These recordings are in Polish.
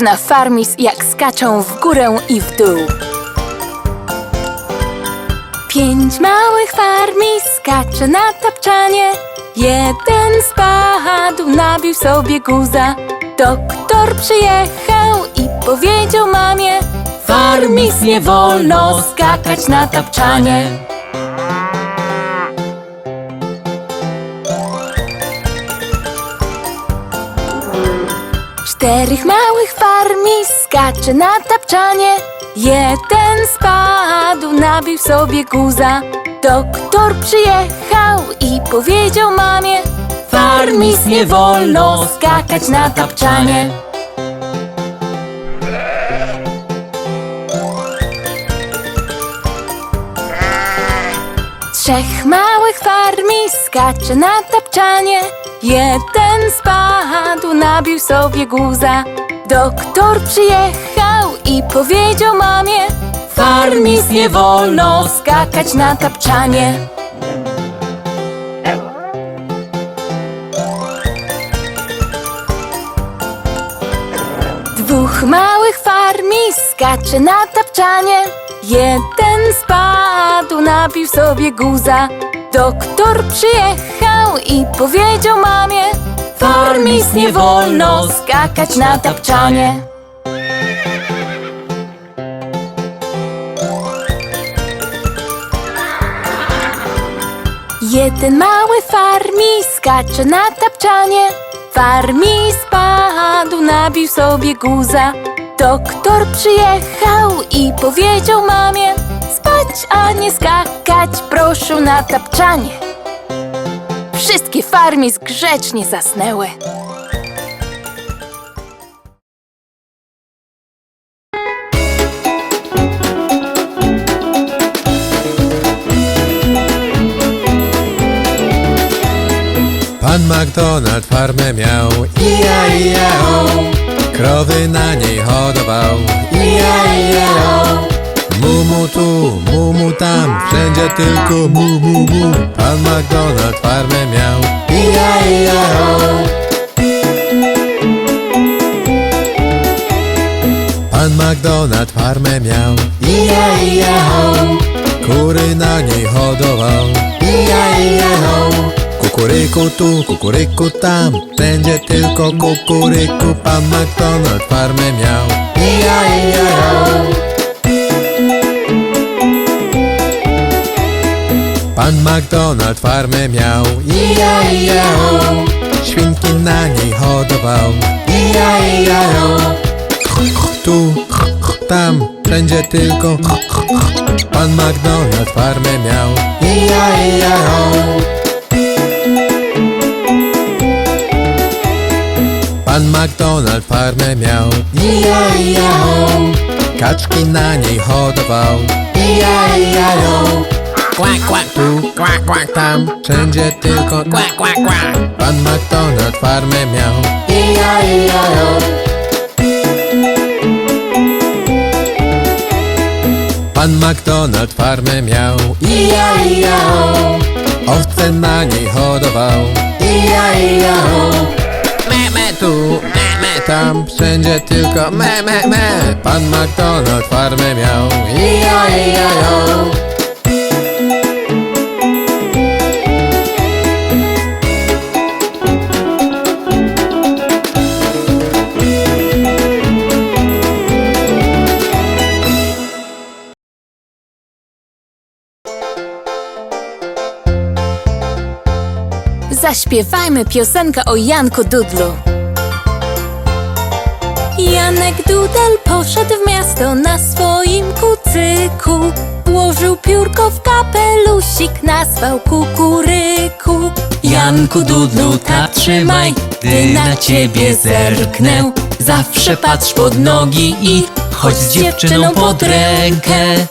Na farmis, jak skaczą w górę i w dół. Pięć małych farmis skacze na tapczanie. Jeden spadł, nabił sobie guza. Doktor przyjechał i powiedział mamie: Farmis nie wolno skakać na tapczanie. Czterech małych farmis skacze na tapczanie. Jeden spadł, nabił sobie guza. Doktor przyjechał i powiedział mamie: Farmis nie wolno skakać na tapczanie. Trzech małych farmis skacze na tapczanie. Jeden spadł, nabił sobie guza. Doktor przyjechał i powiedział mamie: Farmis nie wolno skakać na tapczanie. Dwóch małych farmis skacze na tapczanie. Jeden spadł, nabił sobie guza. Doktor przyjechał i powiedział mamie: Farmis nie wolno skakać na tapczanie. Jeden mały farmi skacze na tapczanie. Farmi spadł, nabił sobie guza. Doktor przyjechał i powiedział mamie: Spać, a nie skakać, proszę na tapczanie. Wszystkie farmi grzecznie zasnęły. Pan McDonald farmę miał Ija, ija, o. Krowy na tu, mumu tam Wszędzie tylko mu, mu, mu Pan McDonald farmę miał Ija, ija, o. Pan McDonald farmę miał Ija, ija, o. Kury na niej hodował Ija, ija, o. Kukuryku tu, kukuryku tam Wszędzie tylko kukuryku Pan McDonald farmę miał Ija, ija, o. Pan McDonald farmę miał Ija, ija. Świnki na niej hodował Ija, ija. Tu, tam, wszędzie tylko Pan McDonald farmę miał Ija, ija. Pan McDonald farmę miał Ija, ija. Kaczki na niej hodował Ija, ija, kłak, tam Wszędzie tylko kłak, kłak, kłak Pan McDonald farmę miał Ija, ija, o. Pan McDonald farmę miał Ija, ija, o. Owce na niej hodował Ija, ija, o. Me, me tu, me, me tam Wszędzie tylko me, me, me Pan McDonald farmę miał Ija, ija, o. Zaśpiewajmy piosenkę o Janku Dudlu. Janek Dudel poszedł w miasto na swoim kucyku. Włożył piórko w kapelusik, nazwał kukuryku. Janku Dudlu, tak trzymaj, gdy na ciebie zerknę. Zawsze patrz pod nogi i chodź z dziewczyną pod rękę.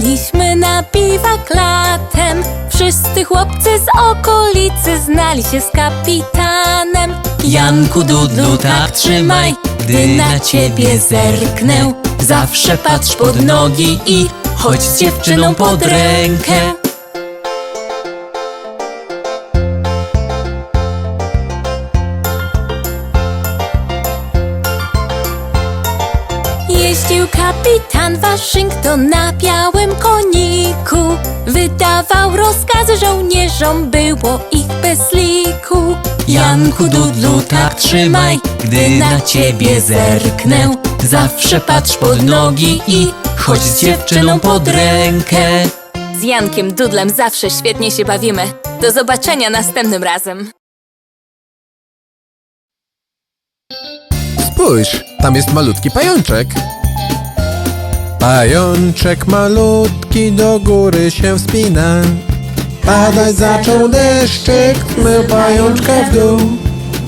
Pojechaliśmy na biwak latem. Wszyscy chłopcy z okolicy znali się z kapitanem. Janku Dudlu, tak trzymaj, gdy na ciebie zerknę. Zawsze patrz pod nogi i chodź z dziewczyną pod rękę. Kapitan Waszyngton na białym koniku Wydawał rozkazy żołnierzom, było ich bez liku Janku Dudlu, tak trzymaj, gdy na ciebie zerknę. Zawsze patrz pod nogi i chodź z dziewczyną pod rękę. Z Jankiem Dudlem zawsze świetnie się bawimy Do zobaczenia następnym razem Spójrz, tam jest malutki pajączek. Pajączek malutki do góry się wspina. Padać zaczął deszczyk, zmył pajączka w dół.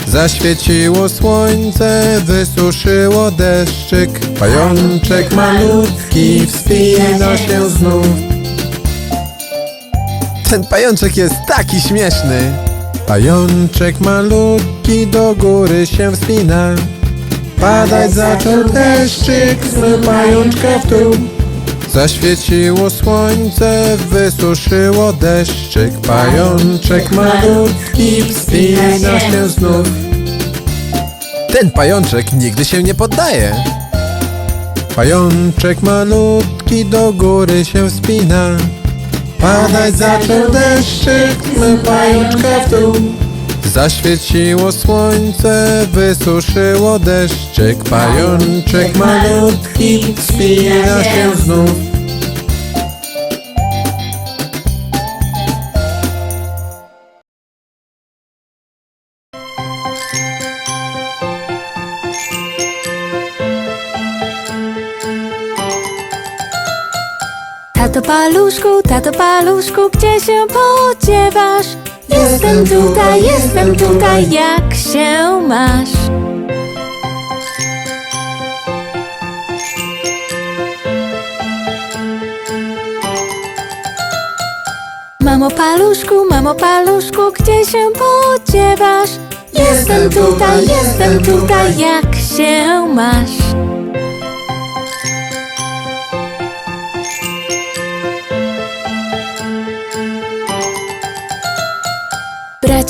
Zaświeciło słońce, wysuszyło deszczyk. Pajączek malutki wspina się znów. Ten pajączek jest taki śmieszny. Pajączek malutki do góry się wspina. Padać zaczął deszczyk, zmył pajączka w dół. Zaświeciło słońce, wysuszyło deszczyk. Pajączek malutki wspina się znów. Ten pajączek nigdy się nie poddaje. Pajączek malutki do góry się wspina. Padać zaczął deszczyk, zmył pajączka w dół. Zaświeciło słońce, wysuszyło deszczyk, pajączek malutki wspina się znów. Tato paluszku, tato paluszku, gdzie się podziewasz? Jestem tutaj, jestem tutaj, jak się masz? Mamo paluszku, mamo paluszku, gdzie się podziewasz? Jestem tutaj, jestem tutaj, jak się masz?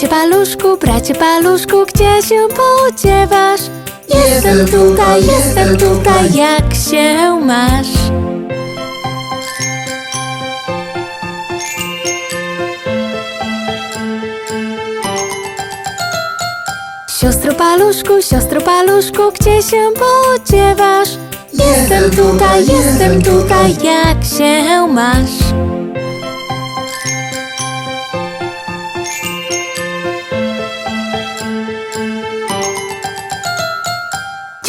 Bracie paluszku, bracie paluszku, gdzie się podziewasz? Jestem tutaj, jestem tutaj, jak się masz? Siostro paluszku, siostro paluszku, gdzie się podziewasz? Jestem tutaj, jestem tutaj, jak się masz?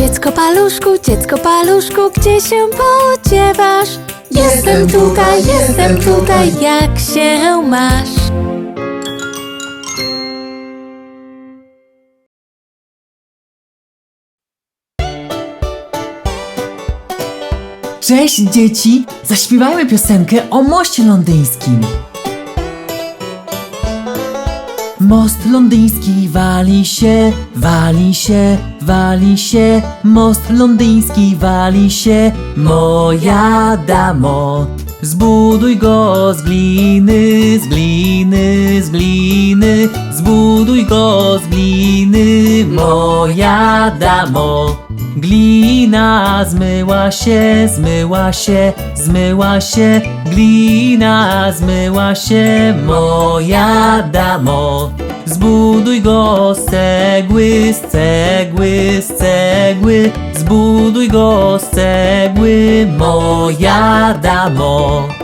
Dziecko paluszku, dziecko paluszku, gdzie się podziewasz? Jestem tutaj, jestem tutaj, jak się masz? Cześć dzieci! Zaśpiewajmy piosenkę o moście londyńskim. Most londyński wali się, wali się, wali się. Most londyński wali się, moja damo. Zbuduj go z gliny, z gliny, z gliny. Zbuduj go z gliny, moja damo. Glina zmyła się, zmyła się, zmyła się. Glina zmyła się, moja damo. Zbuduj go z cegły, z cegły, z cegły. Zbuduj go z cegły, moja damo.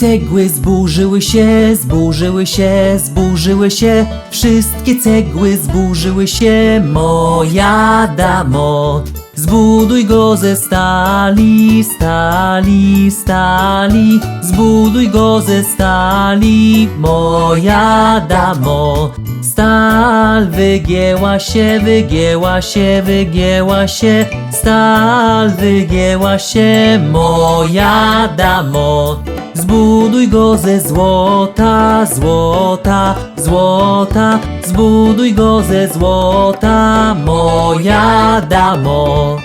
Cegły zburzyły się, zburzyły się, zburzyły się. Wszystkie cegły zburzyły się, moja damo. Zbuduj go ze stali, stali, stali. Zbuduj go ze stali, moja damo. Stal wygięła się, wygięła się, wygięła się. Stal wygięła się, moja damo. Zbuduj go ze złota, złota, złota. Zbuduj go ze złota, moja damo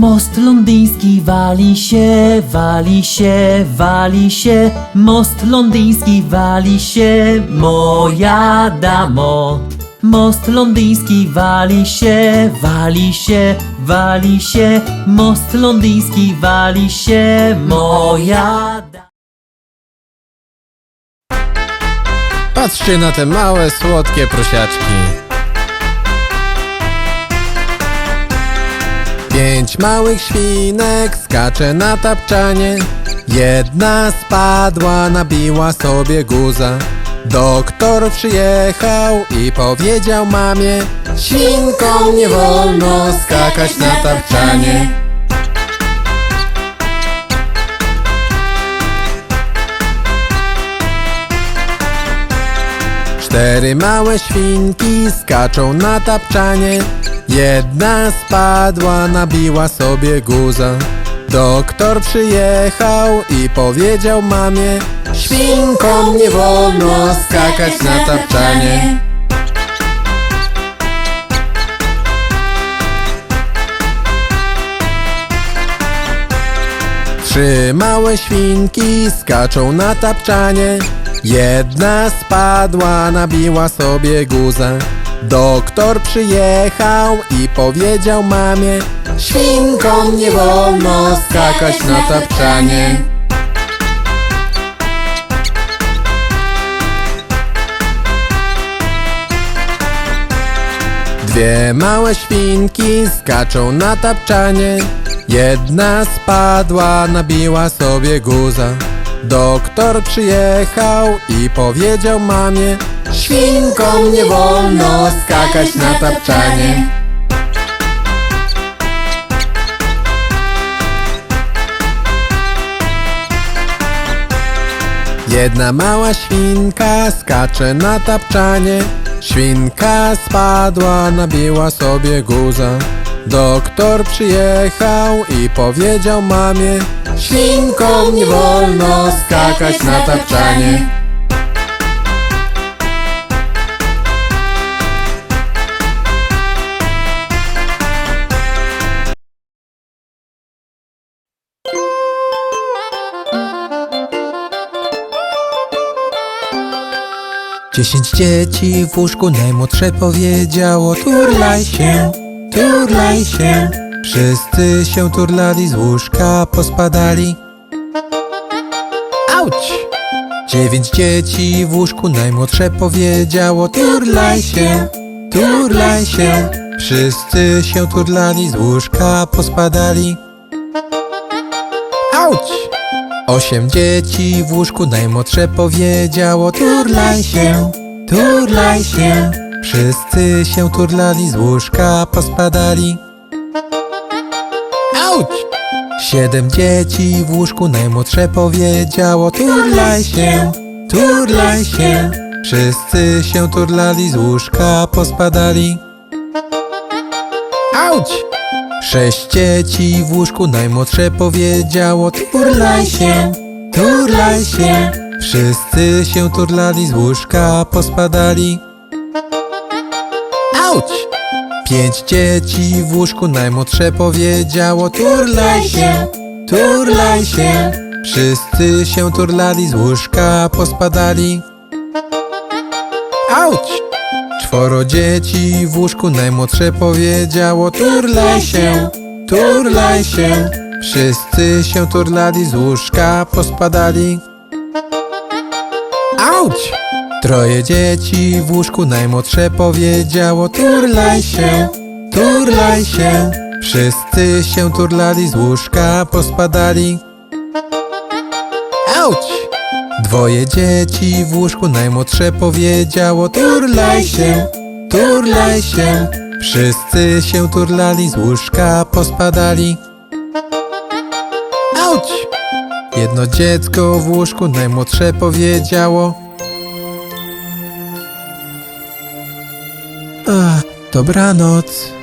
Most londyński wali się, wali się, wali się. Most londyński wali się, moja damo. Most londyński wali się, wali się, wali się. Most londyński wali się, moja damo Patrzcie na te małe, słodkie prosiaczki. Pięć małych świnek skacze na tapczanie. Jedna spadła, nabiła sobie guza. Doktor przyjechał i powiedział mamie Świnkom nie wolno skakać na tapczanie. Cztery małe świnki skaczą na tapczanie Jedna spadła, nabiła sobie guza. Doktor przyjechał i powiedział mamie Świnkom nie wolno skakać na tapczanie. Trzy małe świnki skaczą na tapczanie. Jedna spadła, nabiła sobie guza Doktor przyjechał i powiedział mamie Świnkom nie wolno skakać na tapczanie. Dwie małe świnki skaczą na tapczanie. Jedna spadła, nabiła sobie guza Doktor przyjechał i powiedział mamie Świnkom nie wolno skakać na tapczanie. Jedna mała świnka skacze na tapczanie. Świnka spadła, nabiła sobie guza Doktor przyjechał i powiedział mamie Świnkom nie wolno skakać na tapczanie. Dziesięć dzieci w łóżku najmłodsze powiedziało Turlaj się, turlaj się. Wszyscy się turlali z łóżka, pospadali. Auć! Dziewięć dzieci w łóżku najmłodsze powiedziało Turlaj się, turlaj się. Wszyscy się turlali z łóżka, pospadali. Auć! Osiem dzieci w łóżku najmłodsze powiedziało Turlaj się, turlaj się Wszyscy się turlali z łóżka, pospadali. Auć! Siedem dzieci w łóżku najmłodsze powiedziało Turlaj się, turlaj się. Wszyscy się turlali z łóżka, pospadali. Auć! Sześć dzieci w łóżku najmłodsze powiedziało Turlaj się, turlaj się. Wszyscy się turlali z łóżka, pospadali Auć! Pięć dzieci w łóżku najmłodsze powiedziało Turlaj się, turlaj się Wszyscy się turlali z łóżka, pospadali Auć! Czworo dzieci w łóżku najmłodsze powiedziało Turlaj się, turlaj się Wszyscy się turlali z łóżka, pospadali Auć! Troje dzieci w łóżku najmłodsze powiedziało Turlaj się, turlaj się Wszyscy się turlali z łóżka, pospadali Auć! Dwoje dzieci w łóżku najmłodsze powiedziało Turlaj się, turlaj się Wszyscy się turlali z łóżka, pospadali Auć! Jedno dziecko w łóżku najmłodsze powiedziało Dobranoc.